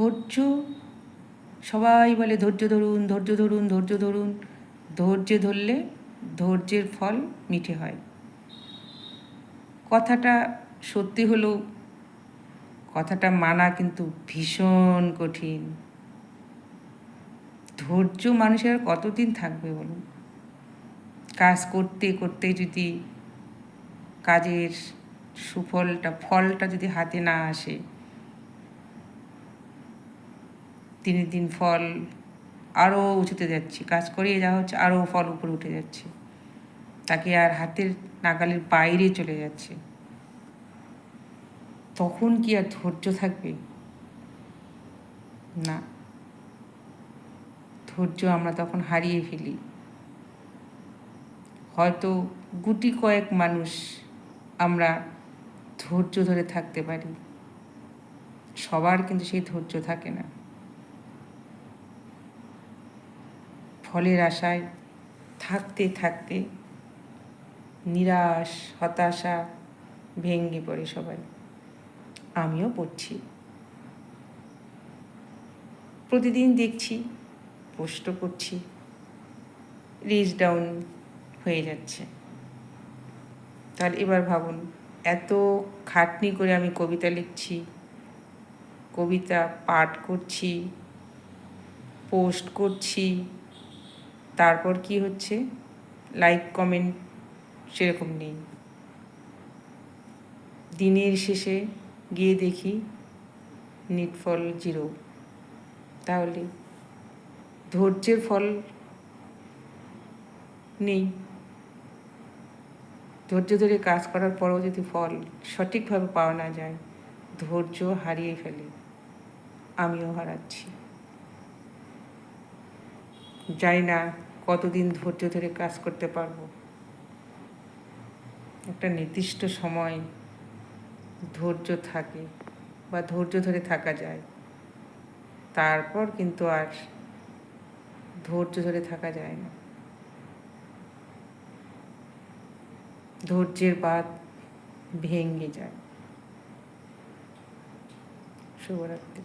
ধৈর্য, সবাই বলে ধৈর্য ধরুন ধৈর্য ধরুন ধৈর্য ধরুন। ধৈর্য ধরলে ধৈর্যের ফল মিঠে হয়। কথাটা সত্যি হলেও, কথাটা মানা কিন্তু ভীষণ কঠিন। ধৈর্য মানুষের কতদিন থাকবে বলুন? কাজ করতে করতে যদি কাজের সুফলটা, ফলটা যদি হাতে না আসে দিনের দিন ফল আরও উঁচুতে যাচ্ছে। কাজ করিয়ে যাওয়া হচ্ছে আরও ফল উপরে উঠে যাচ্ছে। তাকে আর হাতের নাগালের বাইরে চলে যাচ্ছে। তখন কি আর ধৈর্য থাকবে? না। ধৈর্য আমরা তখন হারিয়ে ফেলি। হয়তো গুটি কয়েক মানুষ আমরা ধৈর্য ধরে থাকতে পারি। সবার কিন্তু সেই ধৈর্য থাকে না। ফলের আশায় থাকতে থাকতে নিরাশ, হতাশা ভেঙে পড়ে সবাই। আমিও পড়ছি। প্রতিদিন দেখছি পোস্টও করছি। রিচ ডাউন হয়ে যাচ্ছে। তাহলে এবার ভাবুন, এত খাটনি করে আমি কবিতা লিখছি, কবিতা পাঠ করছি, পোস্ট করছি তারপর কি হচ্ছে? লাইক কমেন্ট সেরকম নেই। দিনের শেষে গিয়ে দেখি নিট ফল জিরো তাহলে ধৈর্যের ফল নেই। ধৈর্য ধরে কাজ করার পরেও যদি ফল সঠিকভাবে পাওয়া না যায়, ধৈর্য হারিয়ে ফেলে। আমিও হারাচ্ছি। জানি না কতদিন ধৈর্য ধরে কাজ করতে পারব? একটা নির্দিষ্ট সময় ধৈর্য থাকে বা ধৈর্য ধরে থাকা যায়। তারপর কিন্তু আর ধৈর্য ধরে থাকা যায় না। ধৈর্যের বাদ ভেঙে যায়। শুভরাত্রি।